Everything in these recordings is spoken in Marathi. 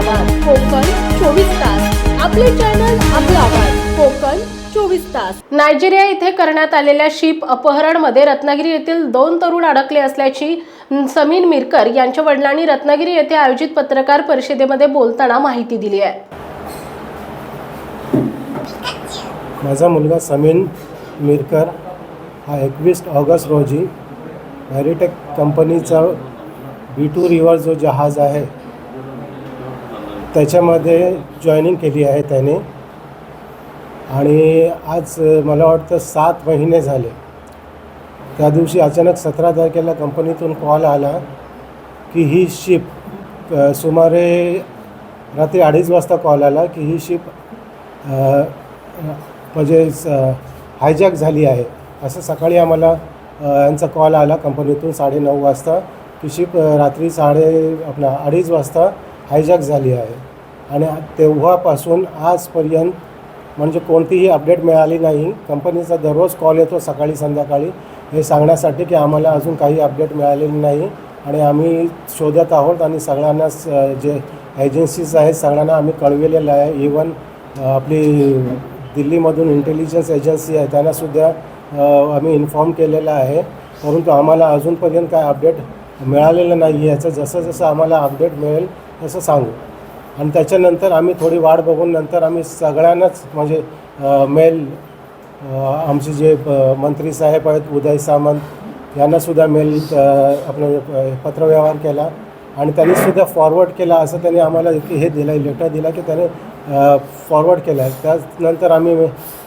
आवाज कोकण चोवीस तास. आपले चॅनल आपला आवाज कोकण चोवीस तास. नायजेरिया येथे करण्यात आलेल्या शिप अपहरणमध्ये रत्नागिरी येथील दोन तरुण अडकले असल्याची समीर मिरकर यांच्या वडिलांनी रत्नागिरी येथे आयोजित पत्रकार परिषदेमध्ये बोलताना माहिती दिली आहे. माझा मुलगा समीन मिरकर हा एकवीस ऑगस्ट रोजी मॅरिटेक कंपनीचा बी टू रिवर जो जहाज आहे त्याच्यामध्ये जॉईनिंग केली आहे त्याने. आणि आज मला वाटतं सात महिने झाले. त्या दिवशी अचानक सतरा तारखेला कंपनीतून कॉल आला की ही शिप सुमारे रात्री अडीच वाजता कॉल आला की ही शिप म्हणजे हायजॅक झाली आहे. असं सकाळी आम्हाला यांचा कॉल आला कंपनीतून साडेनऊ वाजता की शिप रात्री साडे आपला अडीच वाजता हायजॅक झाली आहे. आणि तेव्हापासून आजपर्यंत म्हणजे कोणतीही अपडेट मिळाली नाही. कंपनीचा दररोज कॉल येतो सकाळी संध्याकाळी. हे सांगण्यासाठी की आम्हाला अजून काही अपडेट मिळालेली नाही. आणि आम्ही शोधत आहोत आणि सगळ्यांना स- जे एजन्सीज आहेत सगळ्यांना आम्ही कळविलेलं आहे. इवन आपली दिल्लीमधून इंटेलिजन्स एजन्सी आहे त्यांनासुद्धा आम्ही इन्फॉर्म केलेलं आहे. परंतु आम्हाला अजूनपर्यंत काय अपडेट मिळालेलं नाही याचं जसं जसं आम्हाला अपडेट मिळेल असं सांगू. आणि त्याच्यानंतर आम्ही थोडी वाट बघून नंतर आम्ही सगळ्यांनाच म्हणजे मेल आमचे जे मंत्री साहेब आहेत उदय सामंत यांनासुद्धा मेल आपलं पत्रव्यवहार केला. आणि त्यांनीसुद्धा फॉरवर्ड केला असं त्यांनी आम्हाला हे दिलं लेटर दिला की त्याने फॉरवर्ड केला. आहे त्यानंतर आम्ही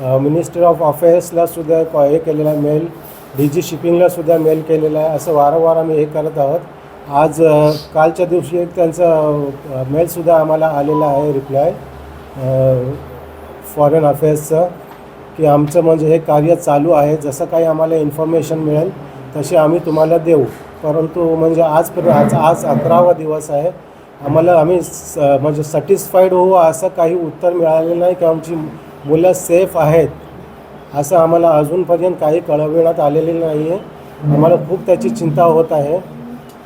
मिनिस्टर ऑफ अफेअर्सला सुद्धा कॉ- हे केलेला आहे मेल डी जी शिपिंगलासुद्धा मेल केलेला आहे. असं वारंवार आम्ही हे करत आहोत. आज कालच्या दिवशी एक त्यांचा मेलसुद्धा आम्हाला आलेला आहे रिप्लाय फॉरेन अफेअर्सचं की आमचं म्हणजे हे कार्य चालू आहे जसं काही आम्हाला इन्फॉर्मेशन मिळेल तशी आम्ही तुम्हाला देऊ. परंतु म्हणजे आजपर्यंत आज आज अकरावा दिवस आहे. आम्हाला आम्ही स म्हणजे सॅटिस्फाईड होऊ असं काही उत्तर मिळालेलं नाही की आमची मुलं सेफ आहेत असं आम्हाला अजूनपर्यंत काही कळविण्यात आलेले नाही आहे आम्हाला खूप त्याची चिंता होत आहे.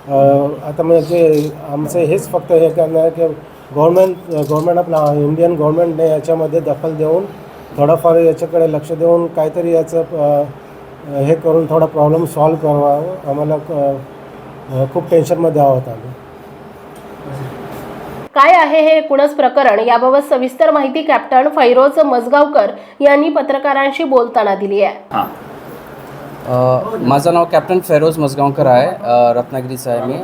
आता म्हणजे आमचं हेच फक्त हे करणार आहे की गव्हर्मेंट गव्हर्मेंट आपला इंडियन गव्हर्मेंटने याच्यामध्ये दखल देऊन थोडंफार याच्याकडे लक्ष देऊन काहीतरी याचं हे करून थोडा प्रॉब्लेम सॉल्व करावा. आम्हाला खूप टेन्शनमध्ये आहोत आम्ही. काय आहे हे एकूणच प्रकरण? याबाबत सविस्तर माहिती कॅप्टन फैरोज मजगावकर यांनी पत्रकारांशी बोलताना दिली आहे. हां. माझं नाव कॅप्टन फेरोज मजगावकर आहे. रत्नागिरीचं आहे मी.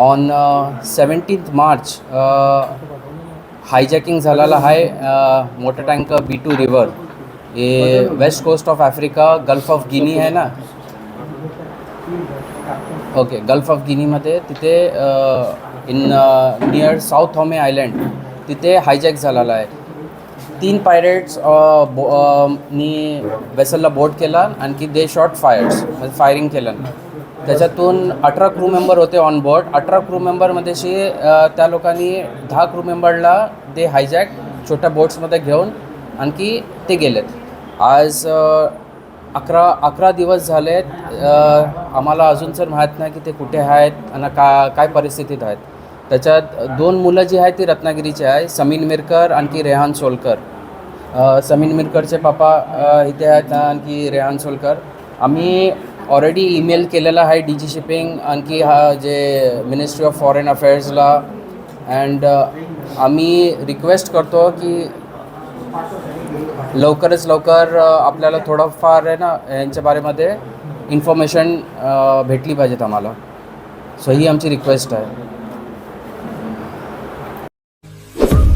ऑन सेवन्टीन्थ मार्च हायजॅकिंग झालेला आहे motor tanker B two river हे west coast of Africa gulf of Guinea आहे ना? ओके गल्फ ऑफ गिनीमध्ये तिथे इन नियर साऊथ होमे आयलँड तिथे हायजॅक झालेला आहे. तीन पायरेट्स नी वेसलला बोट केला आणखी दे शॉट फायर्स म्हणजे फायरिंग केलं. त्याच्यातून अठरा क्रू मेंबर होते ऑन बोर्ड अठरा क्रू मेंबरमध्येशी त्या लोकांनी दहा क्रू मेंबरला दे हायजॅक छोट्या बोट्समध्ये घेऊन आणखी ते गेलेत. आज अकरा अकरा दिवस झालेत आम्हाला अजून तर माहीत नाही की ते कुठे आहेत आणि का काय परिस्थितीत आहेत. त्याच्यात दोन मुलं जी आहेत ती रत्नागिरीची आहे. समीन मिरकर आणखी रेहान सोलकर. समीन मिरकरचे पापा इथे आहेत आणखी रेहान सोलकर. आम्ही ऑलरेडी ईमेल केलेला आहे डी जी शिपिंग आणखी हा जे मिनिस्ट्री ऑफ फॉरेन अफेअर्सला अँड आम्ही रिक्वेस्ट करतो की लवकरच लवकर आपल्याला थोडंफार आहे ना यांच्या बारेमध्ये इन्फॉर्मेशन भेटली पाहिजेत आम्हाला. सो ही आमची रिक्वेस्ट आहे.